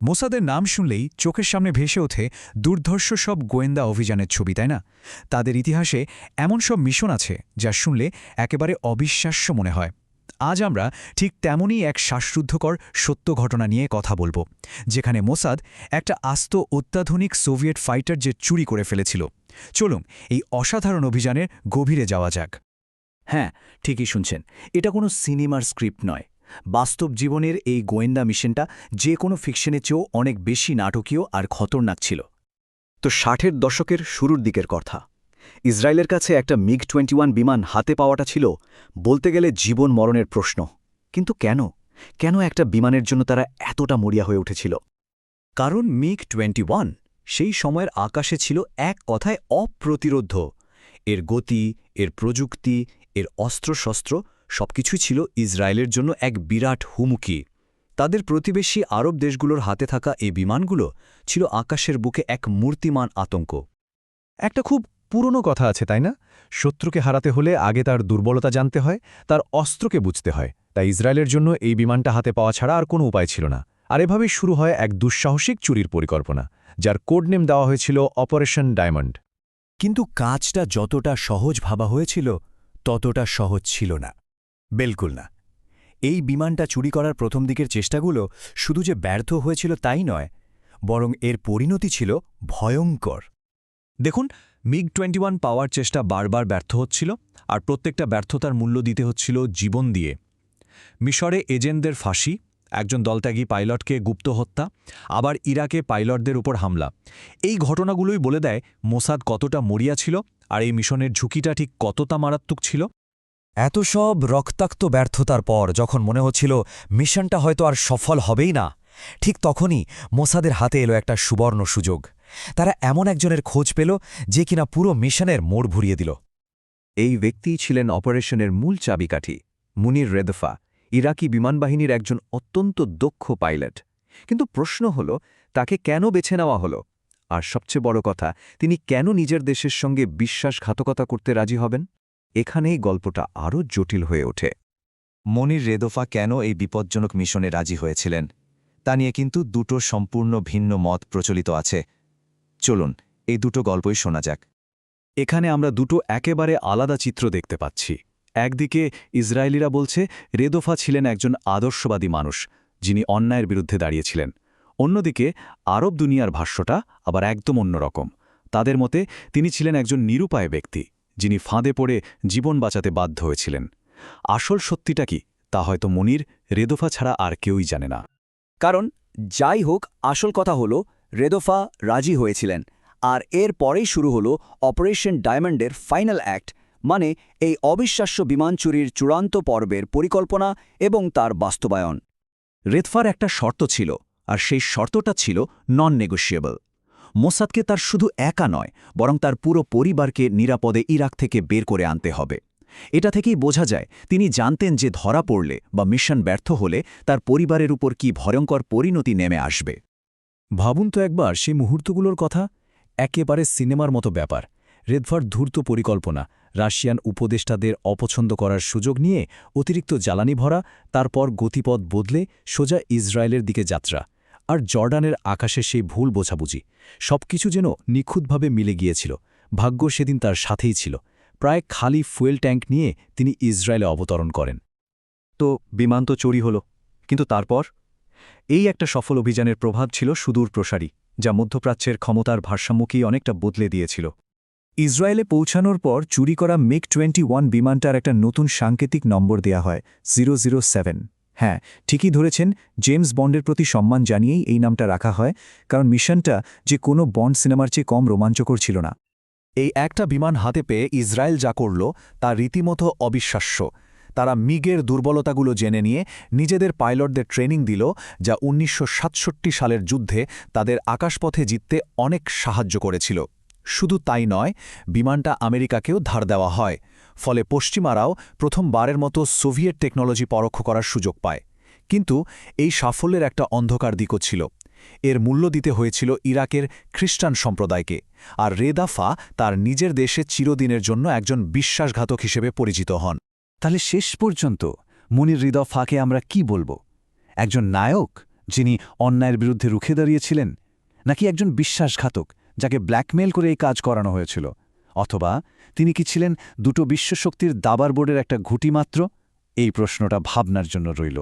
মোসাদের নাম শুনলেই চোখের সামনে ভেসে ওঠে দুর্ধর্ষ সব গোয়েন্দা অভিযানের ছবি, তাই না? তাদের ইতিহাসে এমন সব মিশন আছে যা শুনলে একেবারে অবিশ্বাস্য মনে হয়। আজ আমরা ঠিক তেমনই এক শ্বাসরুদ্ধকর সত্য ঘটনা নিয়ে কথা বলব, যেখানে মোসাদ একটা আস্ত অত্যাধুনিক সোভিয়েট ফাইটার যে চুরি করে ফেলেছিল। চলুন, এই অসাধারণ অভিযানের গভীরে যাওয়া যাক। হ্যাঁ ঠিকই শুনছেন, এটা কোনো সিনেমার স্ক্রিপ্ট নয়। বাস্তব জীবনের এই গোয়েন্দা মিশনটা যে কোনো ফিকশনের চেয়েও অনেক বেশি নাটকীয় আর খতরনাক ছিল। তো ষাটের দশকের শুরুর দিকের কথা। ইসরায়েলের কাছে একটা মিগ টোয়েন্টি বিমান হাতে পাওয়াটা ছিল বলতে গেলে জীবন মরণের প্রশ্ন। কিন্তু কেন? কেন একটা বিমানের জন্য তারা এতটা মরিয়া হয়ে উঠেছিল? কারণ মিগ টোয়েন্টি সেই সময়ের আকাশে ছিল এক কথায় অপ্রতিরোধ্য এর গতি, এর প্রযুক্তি, এর অস্ত্রশস্ত্র সবকিছুই ছিল ইসরায়েলের জন্য এক বিরাট হুমকি। তাদের প্রতিবেশী আরব দেশগুলোর হাতে থাকা এই বিমানগুলো ছিল আকাশের বুকে এক মূর্তিমান আতঙ্ক। একটা খুব পুরনো কথা আছে, তাই না? শত্রুকে হারাতে হলে আগে তার দুর্বলতা জানতে হয়, তার অস্ত্রকে বুঝতে হয়। তাই ইসরায়েলের জন্য এই বিমানটা হাতে পাওয়া ছাড়া আর কোনো উপায় ছিল না। আর এভাবেই শুরু হয় এক দুঃসাহসিক চুরির পরিকল্পনা, যার কোড নেম দেওয়া হয়েছিল অপারেশন ডায়মন্ড। কিন্তু কাজটা যতটা সহজ ভাবা হয়েছিল, ততটা সহজ ছিল না। বিলকুল না। এই বিমানটা চুরি করার প্রথম দিকের চেষ্টাগুলো শুধু যে ব্যর্থ হয়েছিল তাই নয়, বরং এর পরিণতি ছিল ভয়ঙ্কর। দেখুন মিগ টোয়েন্টি পাওয়ার চেষ্টা বারবার ব্যর্থ হচ্ছিল আর প্রত্যেকটা ব্যর্থতার মূল্য দিতে হচ্ছিল জীবন দিয়ে। মিশরে এজেন্টদের ফাঁসি, একজন দলত্যাগী পাইলটকে গুপ্ত হত্যা, আবার ইরাকে পাইলটদের উপর হামলা। এই ঘটনাগুলোই বলে দেয় মোসাদ কতটা মরিয়া ছিল আর এই মিশনের ঝুঁকিটা ঠিক কতটা মারাত্মক ছিল। এত সব রক্তাক্ত ব্যর্থতার পর যখন মনে হচ্ছিল মিশনটা হয়তো আর সফল হবেই না, ঠিক তখনই মোসাদের হাতে এলো একটা সুবর্ণ সুযোগ। তারা এমন একজনের খোঁজ পেল যে কিনা পুরো মিশনের মোড় ঘুরিয়ে দিল। এই ব্যক্তিই ছিলেন অপারেশনের মূল চাবিকাঠি, মুনির রেদফা, ইরাকি বিমানবাহিনীর একজন অত্যন্ত দক্ষ পাইলট। কিন্তু প্রশ্ন হল, তাকে কেন বেছে নেওয়া হলো? আর সবচেয়ে বড় কথা, তিনি কেন নিজের দেশের সঙ্গে বিশ্বাসঘাতকতা করতে রাজি হবেন? এখানেই গল্পটা আরও জটিল হয়ে ওঠে। মনির রেদোফা কেন এই বিপজ্জনক মিশনে রাজি হয়েছিলেন? তা নিয়ে কিন্তু দুটো সম্পূর্ণ ভিন্ন মত প্রচলিত আছে। চলুন, এই দুটো গল্পই শোনা যাক। এখানে আমরা দুটো একেবারে আলাদা চিত্র দেখতে পাচ্ছি। একদিকে ইসরায়েলিরা বলছে, রেদোফা ছিলেন একজন আদর্শবাদী মানুষ, যিনি অন্যায়ের বিরুদ্ধে দাঁড়িয়েছিলেন। অন্যদিকে আরব দুনিয়ার ভাষ্যটা আবার একদম অন্যরকম তাদের মতে তিনি ছিলেন একজন নিরুপায় ব্যক্তি। যিনি ফাঁদে পড়ে জীবন বাঁচাতে বাধ্য হয়েছিলেন। আসল সত্যিটা কি, তা হয়তো মনির রেদোফা ছাড়া আর কেউই জানে না। কারণ যাই হোক, আসল কথা হল, রেদোফা রাজি হয়েছিলেন, আর এর পরেই শুরু হল অপারেশন ডায়মন্ডের ফাইনাল অ্যাক্ট মানে এই অবিশ্বাস্য বিমান চুরির চূড়ান্ত পর্বের পরিকল্পনা এবং তার বাস্তবায়ন। রেদফার একটা শর্ত ছিল, আর সেই শর্তটা ছিল নন নেগোশিয়েবল মোসাদকে তার শুধু একা নয়, বরং তার পুরো পরিবারকে নিরাপদে ইরাক থেকে বের করে আনতে হবে। এটা থেকেই বোঝা যায়, তিনি জানতেন যে ধরা পড়লে বা মিশন ব্যর্থ হলে তার পরিবারের উপর কি ভয়ঙ্কর পরিণতি নেমে আসবে। ভাবুন তো একবার সেই মুহূর্তগুলোর কথা, একেবারে সিনেমার মতো ব্যাপার। রেদফার ধূর্ত পরিকল্পনা, রাশিয়ান উপদেষ্টাদের অপছন্দ করার সুযোগ নিয়ে অতিরিক্ত জ্বালানি ভরা, তারপর গতিপথ বদলে সোজা ইসরায়েলের দিকে যাত্রা। আর জর্ডানের আকাশে সেই ভুল বোঝাবুঝি, সবকিছু যেন নিখুঁতভাবে মিলে গিয়েছিল, ভাগ্য সেদিন তার সাথেই ছিল, প্রায় খালি ফুয়েল ট্যাঙ্ক নিয়ে তিনি ইসরায়েলে অবতরণ করেন। তো বিমান তো চুরি হল, কিন্তু তারপর? এই একটা সফল অভিযানের প্রভাব ছিল সুদূর প্রসারী, যা মধ্যপ্রাচ্যের ক্ষমতার ভারসাম্যকেই অনেকটা বদলে দিয়েছিল। ইসরায়েলে পৌঁছানোর পর চুরি করা মিগ টোয়েন্টি বিমানটার একটা নতুন সাংকেতিক নম্বর দেয়া হয় জিরো হ্যাঁ ঠিকই ধরেছেন জেমস বন্ডের প্রতি সম্মান জানিয়েই এই নামটা রাখা হয়, কারণ মিশনটা যে কোনো বন্ড সিনেমার চেয়ে কম রোমাঞ্চকর ছিল না। এই একটা বিমান হাতে পেয়ে ইসরায়েল যা করল, তা রীতিমতো অবিশ্বাস্য। তারা মিগের দুর্বলতাগুলো জেনে নিয়ে নিজেদের পাইলটদের ট্রেনিং দিল, যা উনিশশো সাতষট্টি সালের যুদ্ধে তাদের আকাশপথে জিততে অনেক সাহায্য করেছিল। শুধু তাই নয়, বিমানটা আমেরিকাকেও ধার দেওয়া হয়। ফলে পশ্চিমারাও প্রথমবারের মতো সোভিয়েট টেকনোলজি পরোক্ষ করার সুযোগ পায়। কিন্তু এই সাফল্যের একটা অন্ধকার দিকও ছিল। এর মূল্য দিতে হয়েছিল ইরাকের খ্রিস্টান সম্প্রদায়কে, আর রেদাফা তার নিজের দেশে চিরদিনের জন্য একজন বিশ্বাসঘাতক হিসেবে পরিচিত হন। তাহলে শেষ পর্যন্ত মনির হৃদফাকে আমরা কি বলব? একজন নায়ক যিনি অন্যায়ের বিরুদ্ধে রুখে দাঁড়িয়েছিলেন, নাকি একজন বিশ্বাসঘাতক যাকে ব্ল্যাকমেল করে এই কাজ করানো হয়েছিল? অথবা তিনি কি ছিলেন দুটো বিশ্বশক্তির দাবার বোর্ডের একটা ঘুটি মাত্র? এই প্রশ্নটা ভাবনার জন্য রইল।